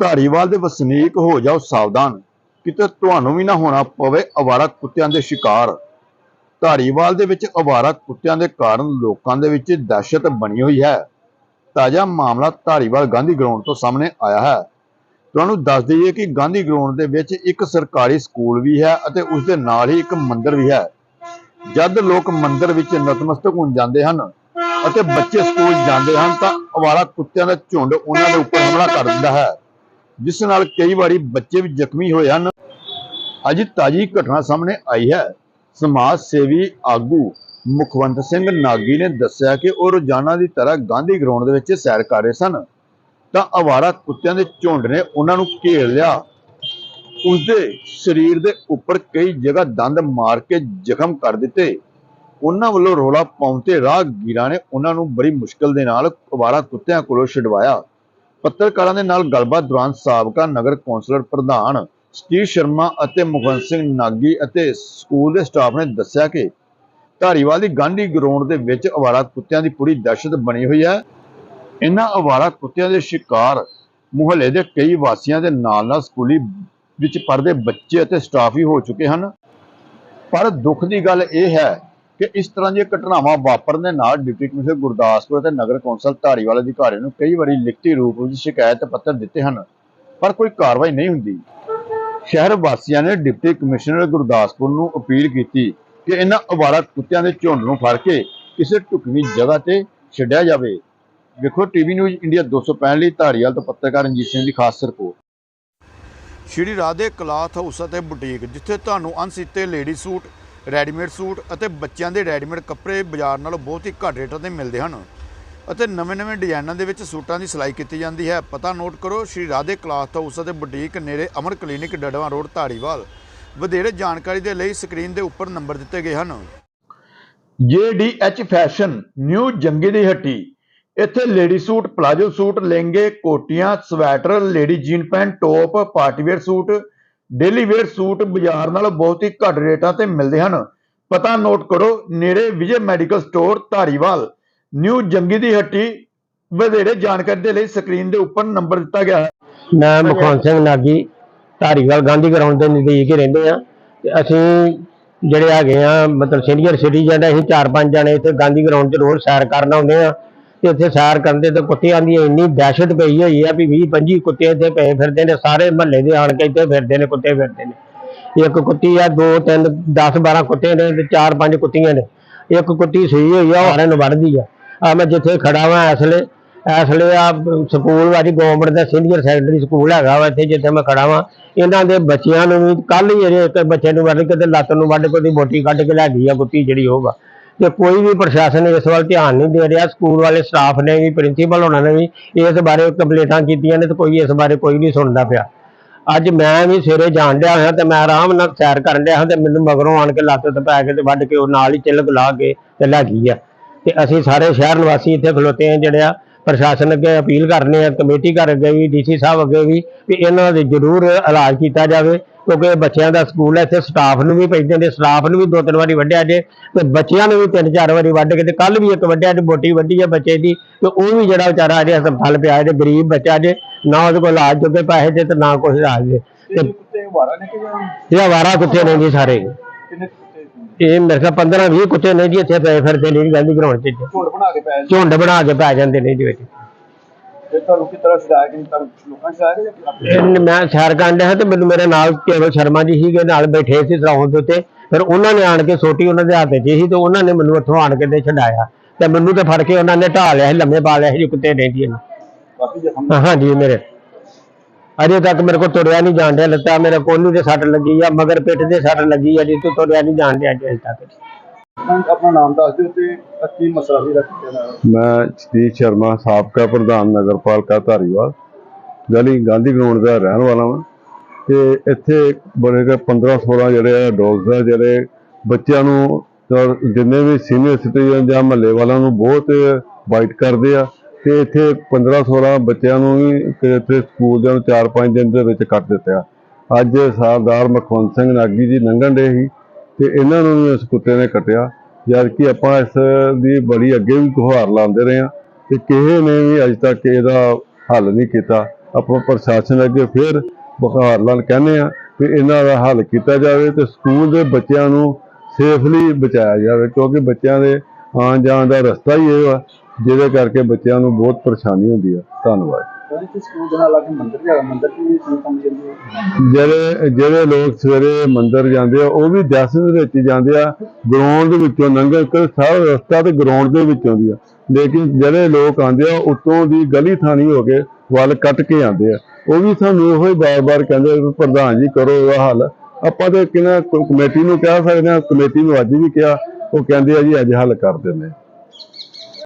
ਧਾਰੀਵਾਲ ਦੇ ਵਸਨੀਕ ਹੋ ਜਾਓ ਸਾਵਧਾਨ, ਕਿਤੇ ਤੁਹਾਨੂੰ ਵੀ ਨਾ ਹੋਣਾ ਪਵੇ ਅਵਾਰਾ ਕੁੱਤਿਆਂ ਦੇ ਸ਼ਿਕਾਰ। ਧਾਰੀਵਾਲ ਦੇ ਵਿੱਚ ਅਵਾਰਾ ਕੁੱਤਿਆਂ ਦੇ ਕਾਰਨ ਲੋਕਾਂ ਦੇ ਵਿੱਚ ਦਹਿਸ਼ਤ ਬਣੀ ਹੋਈ ਹੈ। ਤਾਜ਼ਾ ਮਾਮਲਾ ਧਾਰੀਵਾਲ ਗਾਂਧੀ ਗਰਾਊਂਡ ਤੋਂ ਸਾਹਮਣੇ ਆਇਆ ਹੈ। ਤੁਹਾਨੂੰ ਦੱਸ ਦਈਏ ਕਿ ਗਾਂਧੀ ਗਰਾਊਂਡ ਦੇ ਵਿੱਚ ਇੱਕ ਸਰਕਾਰੀ ਸਕੂਲ ਵੀ ਹੈ ਅਤੇ ਉਸ ਦੇ ਨਾਲ ਹੀ ਇੱਕ ਮੰਦਿਰ ਵੀ ਹੈ। ਜਦ ਲੋਕ ਮੰਦਿਰ ਵਿੱਚ ਨਤਮਸਤਕ ਹੋਣ ਜਾਂਦੇ ਹਨ ਅਤੇ ਬੱਚੇ ਸਕੂਲ ਜਾਂਦੇ ਹਨ ਤਾਂ ਅਵਾਰਾ ਕੁੱਤਿਆਂ ਦਾ ਝੁੰਡ ਉਹਨਾਂ ਦੇ ਉੱਪਰ ਹਮਲਾ ਕਰ ਦਿੰਦਾ ਹੈ। ਜਿਸ ਨਾਲ ਕਈ ਵਾਰੀ ਬੱਚੇ ਵੀ ਜ਼ਖਮੀ ਹੋਏ ਹਨ। ਅੱਜ ਤਾਜੀ ਘਟਨਾ ਸਾਹਮਣੇ ਆਈ ਹੈ। ਸਮਾਜ ਸੇਵੀ ਆਗੂ ਮੁਖਵੰਤ ਸਿੰਘ ਨਾਗੀ ਨੇ ਦੱਸਿਆ ਕਿ ਉਹ ਰੋਜ਼ਾਨਾ ਦੀ ਤਰ੍ਹਾਂ ਗਾਂਧੀ ਗਰਾਊਂਡ ਦੇ ਵਿੱਚ ਸੈਰ ਕਰ ਰਹੇ ਸਨ। ਤਾਂ ਅਵਾਰਾ ਕੁੱਤਿਆਂ ਦੇ ਝੁੰਡ ਨੇ ਉਹਨਾਂ ਨੂੰ ਘੇਰ ਲਿਆ। ਉਸਦੇ ਸਰੀਰ ਦੇ ਉੱਪਰ ਕਈ ਜਗ੍ਹਾ ਦੰਦ ਮਾਰ ਕੇ ਜ਼ਖਮ ਕਰ ਦਿੱਤੇ। ਉਹਨਾਂ ਵੱਲੋਂ ਰੋਲਾ ਪਾਉਂਦੇ ਰਾਹਗੀਰਾਂ ਨੇ ਉਹਨਾਂ ਨੂੰ ਬੜੀ ਮੁਸ਼ਕਲ ਦੇ ਨਾਲ ਅਵਾਰਾ ਕੁੱਤਿਆਂ ਕੋਲੋਂ ਛਡਵਾਇਆ। ਪੱਤਰਕਾਰਾਂ ਦੇ ਨਾਲ ਗੱਲਬਾਤ ਦੌਰਾਨ ਸਾਬਕਾ ਨਗਰ ਕੌਂਸਲਰ ਪ੍ਰਧਾਨ ਸਤੀਸ਼ ਸ਼ਰਮਾ ਅਤੇ ਮੁਖਵੰਤ ਸਿੰਘ ਨਾਗੀ ਅਤੇ ਸਕੂਲ ਦੇ ਸਟਾਫ ਨੇ ਦੱਸਿਆ ਕਿ ਧਾਰੀਵਾਲ ਦੀ ਗਾਂਧੀ ਗਰਾਊਂਡ ਦੇ ਵਿੱਚ ਅਵਾਰਾ ਕੁੱਤਿਆਂ ਦੀ ਪੂਰੀ ਦਹਿਸ਼ਤ ਬਣੀ ਹੋਈ ਹੈ। ਇਹਨਾਂ ਅਵਾਰਾ ਕੁੱਤਿਆਂ ਦੇ ਸ਼ਿਕਾਰ ਮੁਹੱਲੇ ਦੇ ਕਈ ਵਾਸੀਆਂ ਦੇ ਨਾਲ ਨਾਲ ਸਕੂਲੀ ਵਿੱਚ ਪੜ੍ਹਦੇ ਬੱਚੇ ਅਤੇ ਸਟਾਫ ਹੀ ਹੋ ਚੁੱਕੇ ਹਨ। ਪਰ ਦੁੱਖ ਦੀ ਗੱਲ ਇਹ ਹੈ ਕਿ ਇਸ ਤਰ੍ਹਾਂ ਦੀਆਂ ਘਟਨਾਵਾਂ ਵਾਪਰਨ ਦੇ ਨਾਲ ਡਿਪਟੀ ਕਮਿਸ਼ਨਰ ਗੁਰਦਾਸਪੁਰ ਅਤੇ ਨਗਰ ਕੌਂਸਲ ਧਾਰੀਵਾਲ ਅਧਿਕਾਰੀਆਂ ਨੂੰ ਕਈ ਵਾਰੀ ਲਿਖਤੀ ਰੂਪ ਵਿੱਚ ਸ਼ਿਕਾਇਤ ਪੱਤਰ ਦਿੱਤੇ ਹਨ, ਪਰ ਕੋਈ ਕਾਰਵਾਈ ਨਹੀਂ ਹੁੰਦੀ। ਸ਼ਹਿਰ ਵਾਸੀਆਂ ਨੇ ਡਿਪਟੀ ਕਮਿਸ਼ਨਰ ਗੁਰਦਾਸਪੁਰ ਨੂੰ ਅਪੀਲ ਕੀਤੀ ਕਿ ਇਹਨਾਂ ਅਵਾਰਾ ਕੁੱਤਿਆਂ ਦੇ ਝੁੰਡ ਨੂੰ ਫੜ ਕੇ ਕਿਸੇ ਢੁਕਵੀਂ ਜਗ੍ਹਾ ਤੇ ਛੱਡਿਆ ਜਾਵੇ। ਵੇਖੋ ਟੀਵੀ ਨਿਊਜ਼ ਇੰਡੀਆ 265 ਲਈ ਧਾਰੀਵਾਲ ਤੋਂ ਪੱਤਰਕਾਰ ਰਣਜੀਤ ਸਿੰਘ ਦੀ ਖਾਸ report. Shri Radhe cloth house ਅਤੇ ਬੁਟੀਕ, ਜਿੱਥੇ ਤੁਹਾਨੂੰ ਅਣਸੀਤੇ ਲੇਡੀ ਸੂਟ ਰੈਡੀਮੇਡ ਸੂਟ ਅਤੇ ਬੱਚਿਆਂ ਦੇ ਰੈਡੀਮੇਡ ਕੱਪੜੇ ਬਾਜ਼ਾਰ ਨਾਲੋਂ ਬਹੁਤ ਹੀ ਘੱਟ ਰੇਟਾਂ ਤੇ ਮਿਲਦੇ ਹਨ। ਅਤੇ ਨਵੇਂ-ਨਵੇਂ ਡਿਜ਼ਾਈਨਾਂ ਦੇ ਵਿੱਚ ਸੂਟਾਂ ਦੀ ਸਿਲਾਈ ਕੀਤੀ ਜਾਂਦੀ ਹੈ। ਪਤਾ ਨੋਟ ਕਰੋ, ਸ਼੍ਰੀ ਰਾਧੇ ਕਲਾਥ ਹਾਊਸ ਅਤੇ ਬੁਟੀਕ ਨੇੜੇ ਅਮਰ ਕਲੀਨਿਕ ਡੜਵਾ ਰੋਡ, ਧਾਰੀਵਾਲ। ਵਧੇਰੇ ਜਾਣਕਾਰੀ ਦੇ ਲਈ ਸਕਰੀਨ ਦੇ ਉੱਪਰ ਨੰਬਰ ਦਿੱਤੇ ਗਏ ਹਨ। JDH ਫੈਸ਼ਨ, ਨਿਊ ਜੰਗੀ ਦੀ ਹੱਟੀ। ਇੱਥੇ ਲੇਡੀ ਸੂਟ, ਪਲਾਜੋ ਸੂਟ, ਲਹਿੰਗੇ, ਕੋਟੀਆਂ, sweater, lady jean pant, top, partywear suit daily wear suit ਬਾਜ਼ਾਰ ਨਾਲੋਂ ਬਹੁਤ ਹੀ ਘੱਟ ਰੇਟਾਂ ਤੇ ਮਿਲਦੇ ਹਨ। ਪਤਾ ਨੋਟ ਕਰੋ, ਨੇੜੇ Vijay medical store Dhariwal. New Jangi ਦੀ ਹੱਟੀ, ਵਧੇਰੇ ਜਾਣਕਾਰੀ ਦੇ ਲਈ ਸਕਰੀਨ ਦੇ ਉੱਪਰ ਨੰਬਰ ਦਿੱਤਾ ਗਿਆ ਹੈ। ਮੈਂ ਮੁਖਵੰਤ ਸਿੰਘ ਨਾਗੀ, ਧਾਰੀਵਾਲ ਗਾਂਧੀ ਗਰਾਊਂਡ ਦੇ ਨਜ਼ਦੀਕ ਹੀ ਰਹਿੰਦੇ ਆ ਤੇ ਅਸੀਂ ਜਿਹੜੇ ਹੈਗੇ ਆ ਮਤਲਬ ਸੀਨੀਅਰ ਸਿਟੀਜ਼ਨ ਅਸੀਂ ਚਾਰ ਪੰਜ ਜਣੇ ਇੱਥੇ ਗਾਂਧੀ ਗਰਾਊਂਡ 'ਚ ਰੋਜ਼ ਸੈਰ ਕਰਨ ਆਉਂਦੇ ਆ ਕਿ ਇੱਥੇ ਸੈਰ ਕਰਦੇ ਤੇ ਕੁੱਤਿਆਂ ਦੀ ਇੰਨੀ ਦਹਿਸ਼ਤ ਪਈ ਹੋਈ ਆ ਵੀ 20 25 ਕੁੱਤੇ ਇੱਥੇ ਪਏ ਫਿਰਦੇ ਨੇ, ਸਾਰੇ ਮਹੱਲੇ ਦੇ ਆਣ ਕੇ ਇੱਥੇ ਫਿਰਦੇ ਨੇ, ਕੁੱਤੇ ਫਿਰਦੇ ਨੇ। ਇੱਕ ਕੁੱਤੀ ਆ, ਦੋ, ਤਿੰਨ 10 12 ਕੁੱਤੇ ਨੇ ਤੇ ਚਾਰ, ਪੰਜ ਕੁੱਤੀਆਂ ਨੇ। ਇੱਕ ਕੁੱਤੀ ਸਹੀ ਹੋਈ ਆ, ਉਹ ਵੱਢਦੀ ਆ। ਆ ਮੈਂ ਜਿੱਥੇ ਖੜਾ ਵਾਂ ਇਸ ਵੇਲੇ ਇਸ ਵੇਲੇ ਆ ਸਕੂਲ ਵਾਲੀ ਗਵਰਨਮੈਂਟ ਦਾ ਸੀਨੀਅਰ ਸੈਕੰਡਰੀ ਸਕੂਲ ਹੈਗਾ ਵਾ ਇੱਥੇ ਜਿੱਥੇ ਮੈਂ ਖੜਾ ਵਾਂ। ਇਹਨਾਂ ਦੇ ਬੱਚਿਆਂ ਨੂੰ ਵੀ ਕੱਲ ਹੀ ਅਜੇ ਇੱਕ ਬੱਚੇ ਨੂੰ ਵੱਢ ਕੇ ਤੇ ਲੱਤ ਨੂੰ ਵੱਢ ਕੇ ਉਹਦੀ ਬੋਟੀ ਕੱਢ ਕੇ ਲੈ ਗਈ ਆ ਕੁੱਤੀ ਜਿਹੜੀ ਉਹ ਵਾ ਕੋਈ ਵੀ ਪ੍ਰਸ਼ਾਸਨ ਇਸ ਵੱਲ ਧਿਆਨ ਨਹੀਂ ਦੇ ਰਿਹਾ, ਸਕੂਲ ਵਾਲੇ ਸਟਾਫ ਨੇ ਵੀ ਪ੍ਰਿੰਸੀਪਲ ਹੋਣਾ ਨੇ ਵੀ ਇਸ ਬਾਰੇ ਕੰਪਲੇਂਟਾਂ ਕੀਤੀਆਂ ਨੇ ਤੇ ਕੋਈ ਇਸ ਬਾਰੇ ਕੋਈ ਨਹੀਂ ਸੁਣਦਾ ਪਿਆ। ਅੱਜ ਮੈਂ ਵੀ ਸਵੇਰੇ ਜਾਣ ਡਿਆ ਹੋਇਆ ਤੇ ਮੈਂ ਆਰਾਮ ਨਾਲ ਸੈਰ ਕਰਨ ਡਿਆ ਹਾਂ ਤੇ ਮੈਨੂੰ ਮਗਰੋਂ ਆਣ ਕੇ ਲੱਤ ਤੇ ਪੈ ਕੇ ਤੇ ਵੱਢ ਕੇ ਉਹ ਨਾਲ ਹੀ ਚਿਲਕ ਲਾ ਕੇ ਤੇ ਲੈ ਗਈ ਆ। ਤੇ ਅਸੀਂ ਸਾਰੇ ਸ਼ਹਿਰ ਨਿਵਾਸੀ ਇੱਥੇ ਖਲੋਤੇ ਆ ਜਿਹੜੇ ਆ, ਪ੍ਰਸ਼ਾਸਨ ਅੱਗੇ ਅਪੀਲ ਕਰਨੇ ਆ ਕਮੇਟੀ ਘਰ ਅੱਗੇ ਵੀ, ਡੀਸੀ ਸਾਹਿਬ ਅੱਗੇ ਵੀ ਵੀ ਇਹਨਾਂ ਦੇ ਜ਼ਰੂਰ ਇਲਾਜ ਕੀਤਾ ਜਾਵੇ। ਕਿਉਂਕਿ ਬੱਚਿਆਂ ਦਾ ਸਕੂਲ ਹੈ ਇੱਥੇ ਸਟਾਫ ਨੂੰ ਵੀ ਪੈਂਦੇ ਨੇ ਸਟਾਫ ਨੂੰ ਵੀ ਦੋ ਤਿੰਨ ਵਾਰੀ ਵੱਢਿਆ ਜੇ ਤੇ ਬੱਚਿਆਂ ਨੂੰ ਵੀ ਤਿੰਨ ਚਾਰ ਵਾਰੀ ਵੱਢ ਕੇ ਤੇ ਕੱਲ ਵੀ ਇੱਕ ਵੱਢਿਆ ਤੇ ਬੋਟੀ ਵੱਢੀ ਹੈ ਬੱਚੇ ਦੀ ਤੇ ਉਹ ਵੀ ਜਿਹੜਾ ਵਿਚਾਰਾ ਅਜੇ ਹਸਪਤਾਲ ਪਿਆ ਜੇ ਗਰੀਬ ਬੱਚਾ ਜੇ ਨਾ ਉਹਦੇ ਕੋਲ ਇਲਾਜ ਜੋਗੇ ਪੈਸੇ ਜੇ ਤੇ ਨਾ ਕੁਛ ਇਲਾਜ ਜੇ। ਤੇ ਕੁੱਤੇ ਵਾਰਾ ਨੇ ਕਿ ਜਾਂ? ਇਹ ਆਵਾਰਾ ਕੁੱਤੇ ਨੇ ਜੀ ਸਾਰੇ। ਇਹ ਮੇਰੇ ਖਿਆਲ 15 20 ਕੁੱਤੇ ਨੇ ਜੀ ਇੱਥੇ ਪਏ ਫਿਰਦੇ ਨੇ ਜੀ ਗਾਂਧੀ ਗਰਾਊਂਡ 'ਚ। ਝੁੰਡ ਬਣਾ ਕੇ ਪੈ ਜਾਂਦੇ ਨੇ ਜੀ ਵਿੱਚ। ਤੇ ਤੁਹਾਨੂੰ ਕਿਸ ਤਰ੍ਹਾਂ ਛਡਾਇਆ ਕਿ ਤੁਹਾਨੂੰ ਲੋਕਾਂ ਛਡਾਇਆ ਕਿ ਜਾਂ ਆਪਣੇ ਇਹ ਮੈਂ ਸੈਰ ਕਰਨ ਡਿਆ ਤੇ ਮੈਨੂੰ ਮੇਰੇ ਨਾਲ ਕੇਵਲ ਸ਼ਰਮਾ ਜੀ ਸੀਗੇ ਨਾਲ ਬੈਠੇ ਸੀ ਗਰਾਊਂਡ ਦੇ ਉੱਤੇ। ਫਿਰ ਉਹਨਾਂ ਨੇ ਆਣ ਕੇ ਸੋਟੀ ਉਹਨਾਂ ਦੇ ਹੱਥ 'ਚ ਸੀ ਤੇ ਉਹਨਾਂ ਨੇ ਮੈਨੂੰ ਉੱਥੋਂ ਆਣ ਕੇ ਤੇ ਛਡਾਇਆ। ਤੇ ਮੈਨੂੰ ਤੇ ਫੜ ਕੇ ਉਹਨਾਂ ਨੇ ਢਾ ਲਿਆ ਸੀ ਲੰਮੇ ਪਾ ਲਿਆ ਸੀ ਜੀ ਕੁੱਤੇ ਨੇ ਜੀ ਇਹਨੂੰ। ਜ਼ਖਮ ਹਾਂ ਹਾਂਜੀ ਮੇਰੇ। ਅਜੇ ਤੱਕ ਮੇਰੇ ਕੋਲ ਤੁਰਿਆ ਨਹੀਂ ਜਾਣ ਡਿਆ ਲੱਤਾਂ ਮੇਰੇ ਕੋਲੂ ਦੇ ਸੱਟ ਲੱਗੀ ਆ ਮਗਰ ਪਿੱਠ ਦੇ ਸੱਟ ਲੱਗੀ ਆ ਜੀ ਤੇ ਤੁਰਿਆ ਨਹੀਂ ਜਾਣ ਡਿਆ ਅਜੇ ਤੱਕ। ਆਪਣਾ ਨਾਮ ਦੱਸ ਦਿਓ ਤੇ ਕੀ ਮਸਲਾ ਸੀ ਰੱਖਿਆ ਨਾਲ। ਮੈਂ ਸਤੀਸ਼ ਸ਼ਰਮਾ, ਸਾਬਕਾ ਪ੍ਰਧਾਨ ਨਗਰਪਾਲਿਕਾ ਧਾਰੀਵਾਲ, ਗਲੀ ਗਾਂਧੀ ਗਰਾਊਂਡ ਦਾ ਰਹਿਣ ਵਾਲਾ ਹਾਂ ਤੇ ਇੱਥੇ ਬੜੇ ਕੇ 15 16 ਜਿਹੜੇ ਆ ਡੌਗਸ ਆ, ਜਿਹੜੇ ਬੱਚਿਆਂ ਨੂੰ ਜਿੰਨੇ ਵੀ ਸੀਨੀਅਰ ਸਿਟੀਜ਼ਨ ਜਾਂ ਮਹੱਲੇ ਵਾਲਿਆਂ ਨੂੰ ਬਹੁਤ ਵਾਈਟ ਕਰਦੇ ਆ। ਤੇ ਇੱਥੇ 15 16 ਬੱਚਿਆਂ ਨੂੰ ਵੀ ਇੱਥੇ ਸਕੂਲ ਦੇ ਨੂੰ 4-5 ਦਿਨ ਦੇ ਵਿੱਚ ਕੱਟ ਦਿੱਤਾ। ਅੱਜ ਸਰਦਾਰ ਮਖਵੰਤ ਸਿੰਘ ਨਾਗੀ ਜੀ ਲੰਘਣ ਦੇ ਸੀ। ਤੇ ਇਹਨਾਂ ਨੂੰ ਵੀ ਇਸ ਕੁੱਤੇ ਨੇ ਕੱਟਿਆ। ਜਦ ਕਿ ਆਪਾਂ ਇਸ ਦੀ ਬੜੀ ਅੱਗੇ ਵੀ ਗੁਹਾਰ ਲਾਉਂਦੇ ਰਹੇ ਹਾਂ ਤੇ ਕਿਸੇ ਨੇ ਵੀ ਅਜੇ ਤੱਕ ਇਹਦਾ ਹੱਲ ਨਹੀਂ ਕੀਤਾ। ਆਪਾਂ ਪ੍ਰਸ਼ਾਸਨ ਅੱਗੇ ਫਿਰ ਬੁਖਾਰ ਨਾਲ ਕਹਿੰਦੇ ਆ ਕਿ ਇਹਨਾਂ ਦਾ ਹੱਲ ਕੀਤਾ ਜਾਵੇ ਤੇ ਸਕੂਲ ਦੇ ਬੱਚਿਆਂ ਨੂੰ ਸੇਫਲੀ ਬਚਾਇਆ ਜਾਵੇ, ਕਿਉਂਕਿ ਬੱਚਿਆਂ ਦੇ ਆਉਣ ਜਾਣ ਦਾ ਰਸਤਾ ਹੀ ਇਹ ਆ ਜਿਹਦੇ ਕਰਕੇ ਬੱਚਿਆਂ ਨੂੰ ਬਹੁਤ ਪਰੇਸ਼ਾਨੀ ਹੁੰਦੀ ਆ। ਧੰਨਵਾਦ। ਇੱਥੇ ਸਕੂਲ ਦੇ ਨਾਲ ਲੱਗ ਮੰਦਿਰ ਹੈਗਾ ਮੰਦਿਰ ਦੀ ਵੀ ਸੰਗਤ ਆਉਂਦੀ ਹੈ ਜਿਹੜੇ ਜਿਹੜੇ ਲੋਕ ਸਵੇਰੇ ਮੰਦਿਰ ਜਾਂਦੇ ਆ, ਉਹ ਵੀ ਦਰਸ਼ਨ ਦੇ ਵਿੱਚ ਜਾਂਦੇ ਆ। ਗਰਾਊਂਡ ਦੇ ਵਿੱਚੋਂ ਲੰਘਣ ਕੇ ਸਾਰਾ ਰਸਤਾ ਤੇ ਗਰਾਊਂਡ ਦੇ ਵਿੱਚੋਂ ਦੀ ਆ। ਲੇਕਿਨ ਜਿਹੜੇ ਲੋਕ ਆਉਂਦੇ ਆ, ਉਤੋਂ ਦੀ ਗਲੀ ਥਾਣੀ ਹੋ ਕੇ ਵੱਲ ਕੱਟ ਕੇ ਆਉਂਦੇ ਆ। ਉਹ ਵੀ ਸਾਨੂੰ ਇਹੋ ਹੀ ਬਾਰ-ਬਾਰ ਕਹਿੰਦੇ ਪ੍ਰਧਾਨ ਜੀ ਕਰੋ ਇਹਦਾ ਹੱਲ। ਆਪਾਂ ਤੇ ਕਿਹਨਾਂ ਕਮੇਟੀ ਨੂੰ ਕਹਿ ਸਕਦੇ ਆ, ਕਮੇਟੀ ਨੂੰ ਅੱਜ ਵੀ ਕਿਹਾ, ਉਹ ਕਹਿੰਦੇ ਆ ਜੀ ਅੱਜ ਹੱਲ ਕਰ ਦਿੰਦੇ